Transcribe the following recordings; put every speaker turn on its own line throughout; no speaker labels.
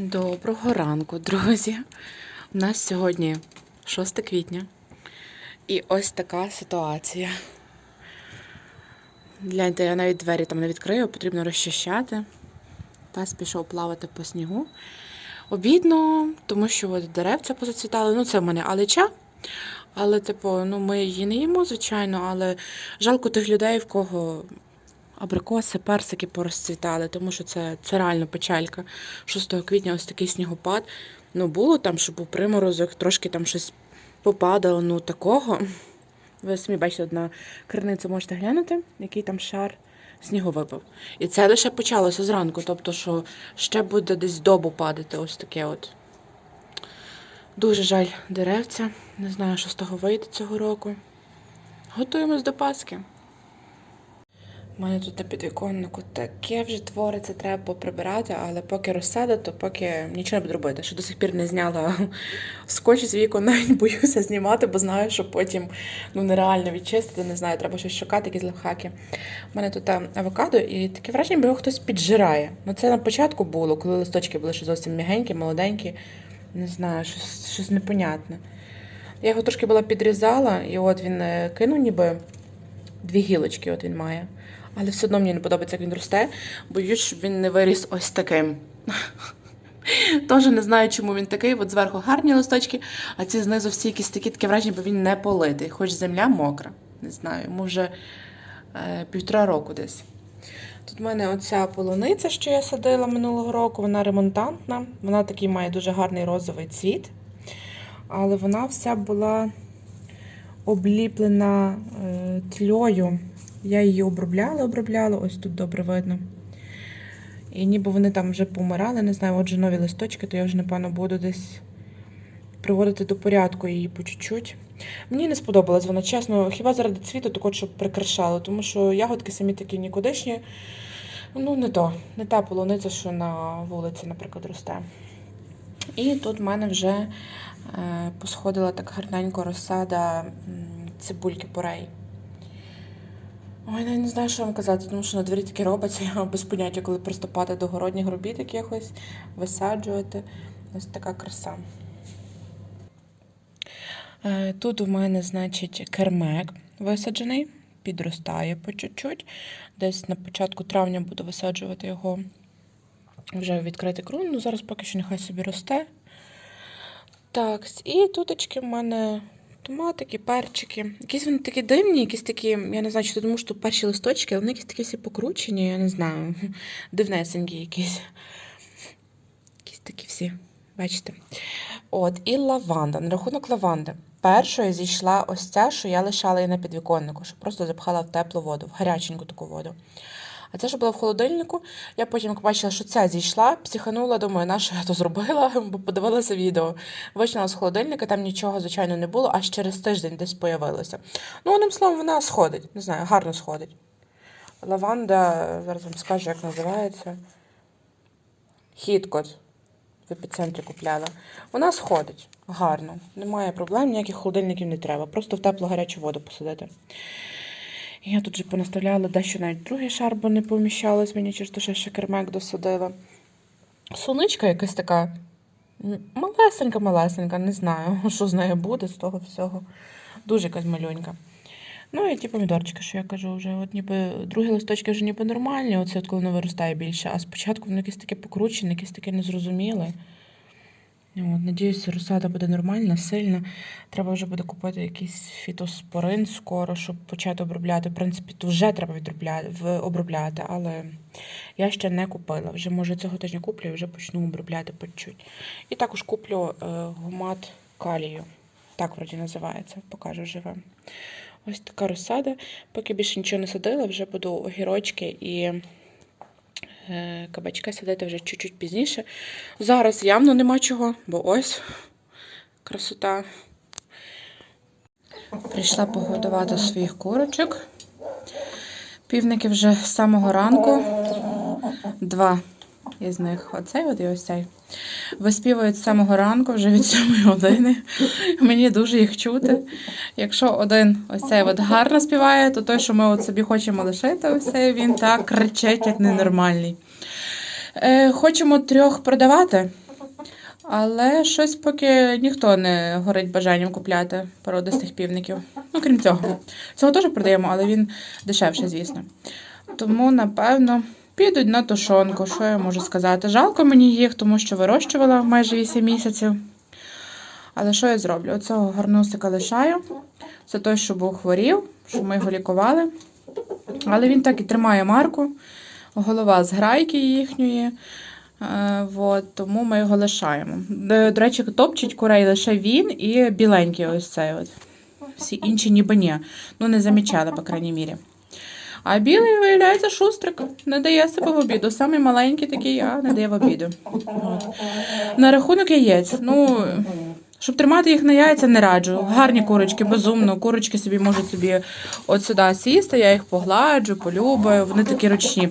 Доброго ранку, друзі. У нас сьогодні 6 квітня. І ось така ситуація. Гляньте, я навіть двері там не відкрию, потрібно розчищати. Тас пішов плавати по снігу. Обідно, тому що от деревця позацвітали. Ну, це в мене алеча. Але, типу, ну, ми її не їмо, звичайно, але жалко тих людей, в кого абрикоси, персики порозцвітали, тому що це, це реально печалька. 6 квітня ось такий снігопад. Ну, було там, що був приморозок, трошки там щось попадало, ну такого. Ви самі бачите, одна криниця можете глянути, який там шар снігу випав. І це лише почалося зранку, тобто, що ще буде десь добу падати, ось таке от. Дуже жаль деревця. Не знаю, що з того вийде цього року. Готуємось до Пасхи. У мене тут на підвіконнику таке вже твориться, треба поприбирати, але поки розсада, то поки нічого не буду робити. Що до сих пір не зняла скотч з вікон, навіть боюся знімати, бо знаю, що потім ну, нереально відчистити, не знаю, треба щось шукати, якісь лайфхаки. У мене тут авокадо, і таке враження, ніби його хтось піджирає. Ну це на початку було, коли листочки були ще зовсім м'ягенькі, молоденькі. Не знаю, щось, щось непонятне. Я його трошки була підрізала, і от він е, кинув ніби дві гілочки, от він має. Але все одно мені не подобається, як він росте. Боюсь, щоб він не виріс ось таким. Теж не знаю, чому він такий. От зверху гарні листочки, а ці знизу всі якісь такі таке враження, бо він не политий. Хоч земля мокра. Не знаю, йому вже е, півтора року десь. Тут в мене оця полуниця, що я садила минулого року, вона ремонтантна. Вона такий має дуже гарний розовий цвіт. Але вона вся була обліплена е, тльою. Я її обробляла, обробляла, ось тут добре видно. І ніби вони там вже помирали, не знаю, отже нові листочки, то я вже, напевно, буду десь приводити до порядку її по чуть-чуть. Мені не сподобалась вона, чесно, хіба заради цвіту, так от, щоб прикрашала, тому що ягодки самі такі нікудишні. Ну, не то, не та полуниця, що на вулиці, наприклад, росте. І тут в мене вже е, посходила так гарненько розсада цибульки порей. Ой, я не знаю, що вам казати, тому що на дворі таке робиться, я без поняття, коли приступати до городніх робіт якихось, висаджувати. Ось така краса. Е, Тут у мене, значить, кермек висаджений, підростає по чуть-чуть. Десь на початку травня буду висаджувати його вже в відкритий ґрунт. Ну, зараз поки що нехай собі росте. Так, і туточки в мене томатики, перчики. Якісь вони такі дивні, якісь такі, я не знаю, чи тому що перші листочки, але вони якісь такі всі покручені, я не знаю. Дивнесенькі якісь. Якісь такі всі, бачите. От, і лаванда. На рахунок лаванди. Першою зійшла ось ця, що я лишала її на підвіконнику, що просто запхала в теплу воду, в гаряченьку таку воду. А це, що була в холодильнику, я потім як бачила, що ця зійшла, психанула, думаю, на що я то зробила, бо подивилася відео. Вичняла з холодильника, там нічого, звичайно, не було, аж через тиждень десь появилося. Ну, одним словом, вона сходить, не знаю, гарно сходить. Лаванда, зараз вам скажу, як називається. Хіткот. В епіцентрі купляла. Вона сходить гарно. Немає проблем, ніяких холодильників не треба. Просто в теплу гарячу воду посадити. Я тут же понаставляла дещо навіть другий шар, бо не поміщалось мені через те, що ще кермек досадила. Соничка якась така малесенька-малесенька, не знаю, що з нею буде з того всього. Дуже якась малюнька. Ну і ті помідорчики, що я кажу, вже от ніби другі листочки вже ніби нормальні, оце от коли воно виростає більше, а спочатку воно якесь таке покручене, якесь таке незрозуміле. От, надіюся, розсада буде нормальна, сильна. Треба вже буде купити якийсь фітоспорин скоро, щоб почати обробляти. В принципі, то вже треба обробляти, але я ще не купила. Вже може цього тижня куплю і вже почну обробляти по. І також куплю е, гумат калію. Так вроді називається, покажу живе. Ось така розсада. Поки більше нічого не садила, вже буду огірочки і е, кабачки садити вже чуть-чуть пізніше. Зараз явно нема чого, бо ось красота. Прийшла погодувати своїх курочок. Півники вже з самого ранку. Два із них, оцей от і ось цей. Виспівують з самого ранку, вже від 7 години. Мені дуже їх чути. Якщо один ось цей от гарно співає, то той, що ми от собі хочемо лишити, ось цей він так кричить, як ненормальний. Е, хочемо трьох продавати. Але щось поки ніхто не горить бажанням купляти породистих півників. Ну, крім цього. Цього теж продаємо, але він дешевше, звісно. Тому, напевно, підуть на тушонку. Що я можу сказати? Жалко мені їх, тому що вирощувала майже 8 місяців. Але що я зроблю? Оцього гарнусика лишаю. Це той, що був хворів, що ми його лікували. Але він так і тримає марку. Голова з грайки їхньої. Е, вот, тому ми його лишаємо. До, до речі, топчуть курей лише він і біленький ось цей. От. Всі інші ніби ні. Ну, не замічали, по крайній мірі. А білий, виявляється, шустрик. Не дає себе в обіду. Самий маленький такий, а не дає в обіду. От. На рахунок яєць. Ну, щоб тримати їх на яйця, не раджу. Гарні курочки, безумно. Курочки собі можуть собі от сюди сісти, я їх погладжу, полюбаю. Вони такі ручні.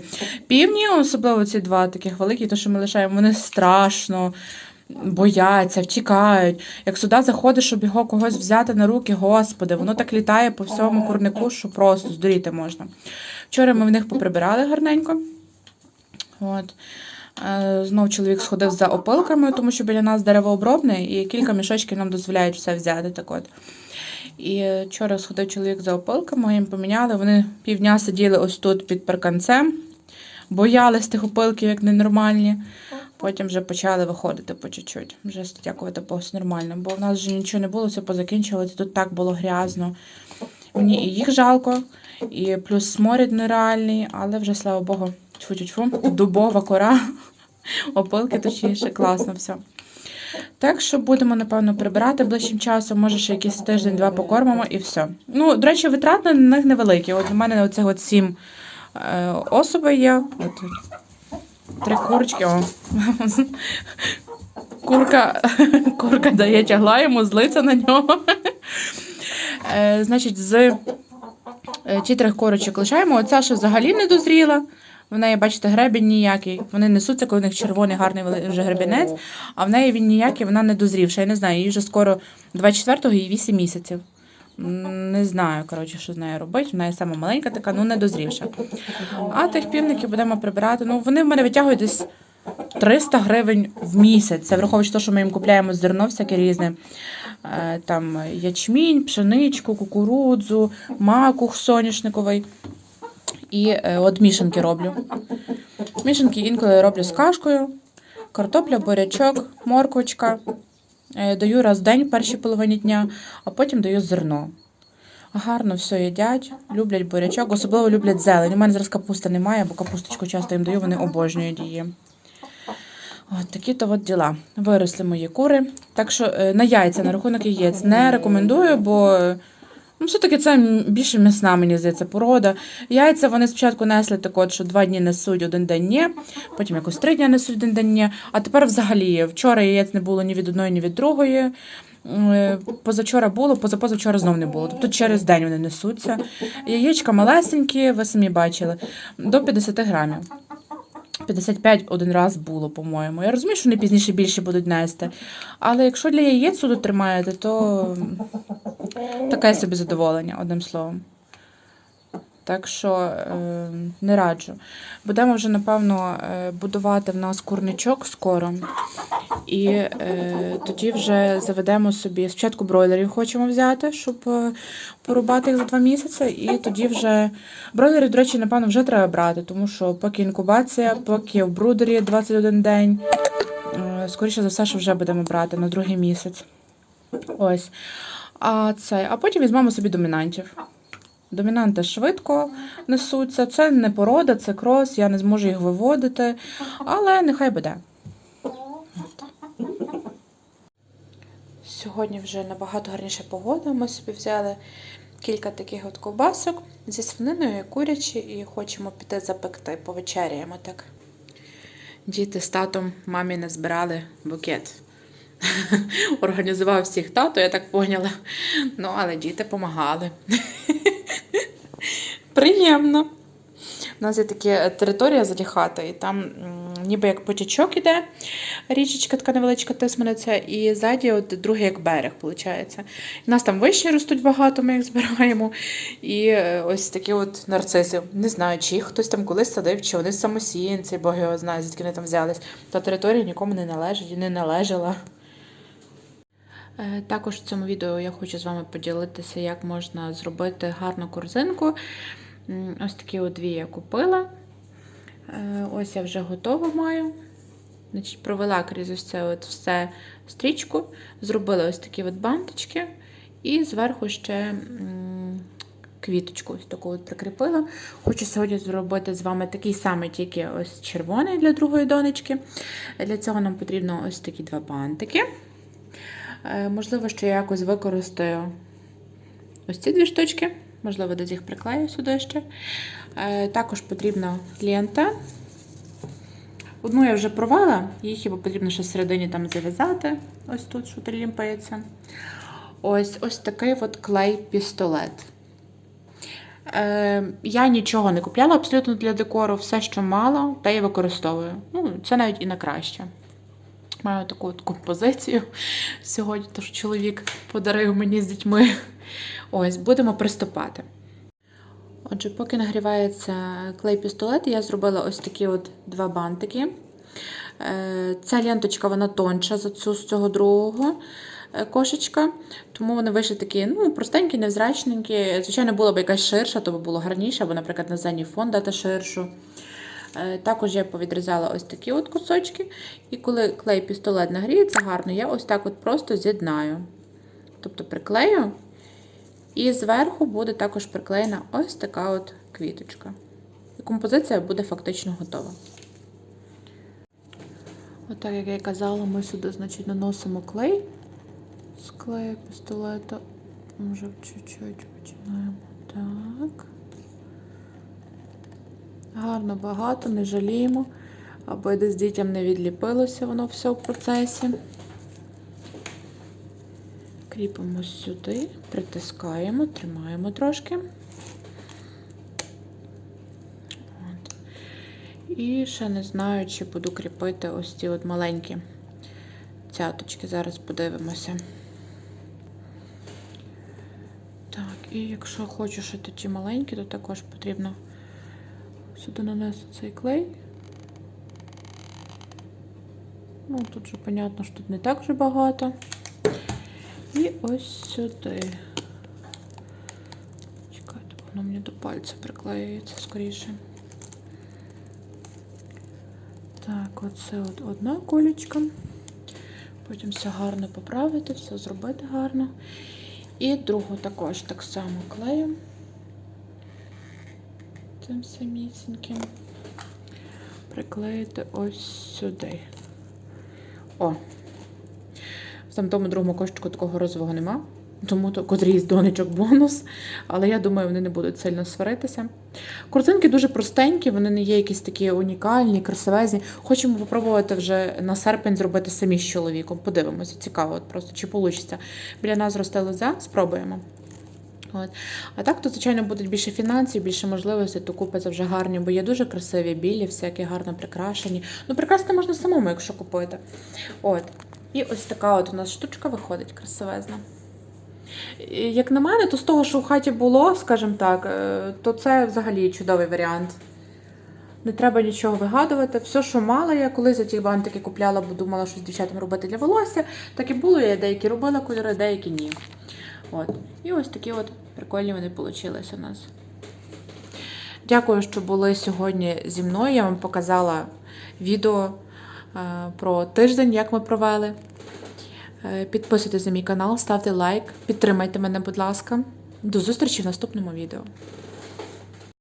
Півні, особливо ці два таких великі, то що ми лишаємо, вони страшно. Бояться, втікають. Як сюди заходиш, щоб його когось взяти на руки, господи, воно так літає по всьому курнику, що просто здуріти можна. Вчора ми в них поприбирали гарненько. От. Е, Знов чоловік сходив за опилками, тому що біля нас деревообробне, і кілька мішочків нам дозволяють все взяти. Так от. І вчора сходив чоловік за опилками, їм поміняли. Вони півдня сиділи ось тут під парканцем, боялись тих опилків, як ненормальні. Потім вже почали виходити по чуть-чуть. Вже дякувати Богу, нормально. Бо в нас вже нічого не було, все позакінчилося. Тут так було грязно. Мені і їх жалко, і плюс сморід нереальний, але вже, слава Богу, тьфу-тьфу, дубова кора, опилки точніше, класно все. Так що будемо, напевно, прибирати ближчим часом, може ще якийсь тиждень-два покормимо і все. Ну, до речі, витрати на них невеликі. От у мене оцих от сім е, особей є. От, три курочки. О. Курка, курка дає тягла йому, злиться на нього. Е, значить, з е, чотирьох корочок лишаємо. Оця, що взагалі не дозріла. В неї, бачите, гребінь ніякий. Вони несуться, коли у них червоний, гарний вже гребінець, а в неї він ніякий, вона не дозрівша. Я не знаю, їй вже скоро 24-го і 8 місяців. Не знаю, коротше, що з нею робити. Вона є сама маленька така, ну дозрівша. А тих півників будемо прибирати. Ну, вони в мене витягують десь 300 гривень в місяць. Це враховуючи те, що ми їм купляємо зерно всяке різне. Е, Там ячмінь, пшеничку, кукурудзу, макух соняшниковий. І е, от мішанки роблю. Мішанки інколи роблю з кашкою, картопля, бурячок, морквочка. Е, Даю раз в день в першій половині дня, а потім даю зерно. Гарно все їдять, люблять бурячок, особливо люблять зелень. У мене зараз капусти немає, бо капусточку часто їм даю, вони обожнюють її. От такі то от діла. Виросли мої кури. Так що е, на яйця, на рахунок яєць не рекомендую, бо ну, все-таки це більше м'ясна, мені здається, порода. Яйця вони спочатку несли так от, що два дні несуть, один день ні, потім якось три дні несуть, один день ні. А тепер взагалі вчора яєць не було ні від одної, ні від другої. Е, Позавчора було, позапозавчора знов не було. Тобто через день вони несуться. Яєчка малесенькі, ви самі бачили, до 50 грамів. 55 один раз було, по-моєму. Я розумію, що вони пізніше більше будуть нести. Але якщо для яєць тут тримаєте, то таке собі задоволення, одним словом. Так що е, не раджу. Будемо вже, напевно, е, будувати в нас курничок скоро. І е, тоді вже заведемо собі. Спочатку бройлерів хочемо взяти, щоб е, порубати їх за два місяці. І тоді вже бройлерів, до речі, напевно, вже треба брати, тому що поки інкубація, поки в брудері 21 день. Скоріше за все, що вже будемо брати на другий місяць. Ось. А, це, а потім візьмемо собі домінантів. Домінанти швидко несуться. Це не порода, це крос, я не зможу їх виводити, але нехай буде. Сьогодні вже набагато гарніша погода. Ми собі взяли кілька таких от ковбасок зі свининою, і курячі, і хочемо піти запекти, повечеряємо так. Діти з татом мамі не збирали букет. Організував всіх тато, я так поняла. Ну, але діти допомагали. Приємно. У нас є така територія задіхата, і там ніби як потічок іде, річечка така невеличка тисмениця, і ззаді от другий як берег, виходить. У нас там вишні ростуть багато, ми їх збираємо. І е, ось такі от нарциси. Не знаю, чи їх хтось там колись садив, чи вони самосіянці, бог його знає, звідки вони там взялись. Та територія нікому не належить і не належала. Е, Також в цьому відео я хочу з вами поділитися, як можна зробити гарну корзинку. Ось такі дві я купила. Е, Ось я вже готову маю. Значить, провела крізь ось це от все стрічку, зробила ось такі от бантички, і зверху ще квіточку ось таку от прикріпила. Хочу сьогодні зробити з вами такий самий, тільки ось червоний для другої донечки. Для цього нам потрібно ось такі два бантики. Е, Можливо, що я якось використаю ось ці дві штучки. Можливо, десь їх приклею сюди ще. Е, Також потрібна лента. Одну я вже провала, її хіба потрібно ще всередині там зав'язати. Ось тут, що трілімпається. Ось ось такий от клей-пістолет. Е, я нічого не купляла абсолютно для декору. Все, що мала, те я використовую. Ну, це навіть і на краще. Маю таку от композицію сьогодні, тож чоловік подарив мені з дітьми. Ось, будемо приступати. Отже, поки нагрівається клей-пістолет, я зробила ось такі от два бантики. Е, Ця ленточка вона тонша за цю з цього другого е, кошечка, тому вони вийшли такі ну, простенькі, невзрачненькі. Звичайно, було б якась ширша, то було гарніше, або, наприклад, на задній фон дати ширшу. Е, Також я повідрізала ось такі от кусочки, і коли клей-пістолет нагріється гарно, я ось так от просто з'єднаю. Тобто приклею, і зверху буде також приклеєна ось така от квіточка. І композиція буде фактично готова. Отак, як я і казала, ми сюди, значить, наносимо клей з клею пістолета. Може, чуть-чуть починаємо. Так. Гарно багато, не жаліємо, аби десь дітям не відліпилося воно все в процесі. Кріпимо сюди, притискаємо, тримаємо трошки. От. І ще не знаю, чи буду кріпити ось ці от маленькі цяточки. Зараз подивимося. Так, і якщо хочу шити ті маленькі, то також потрібно сюди нанести цей клей. Ну, тут вже, понятно, що тут не так вже багато. І ось сюди. Чекайте, воно мені до пальця приклеюється скоріше. Так, оце от одна колечка. Потім все гарно поправити, все зробити гарно. І другу також так само клею. Цим самісіньким. Приклеїти ось сюди. О, в там тому другому кошечку такого розового нема, тому то котрий з донечок бонус. Але я думаю, вони не будуть сильно сваритися. Корзинки дуже простенькі, вони не є якісь такі унікальні, красивезні. Хочемо попробувати вже на серпень зробити самі з чоловіком. Подивимося, цікаво, от просто чи вийде. Біля нас росте лоза, спробуємо. От. А так, то, звичайно, будуть більше фінансів, більше можливостей, то купиться вже гарні, бо є дуже красиві, білі, всякі гарно прикрашені. Ну, прикрасти можна самому, якщо купити. От. І ось така от у нас штучка виходить красивезна. Як на мене, то з того, що в хаті було, скажімо так, е, то це взагалі чудовий варіант. Не треба нічого вигадувати. Все, що мала, я колись ті бантики купляла, бо думала, що з дівчатами робити для волосся. Так і було, я деякі робила кольори, деякі ні. От. І ось такі от прикольні вони вийшли у нас. Дякую, що були сьогодні зі мною. Я вам показала відео е, про тиждень, як ми провели. Е, Підписуйтесь на мій канал, ставте лайк, підтримайте мене, будь ласка. До зустрічі в наступному відео.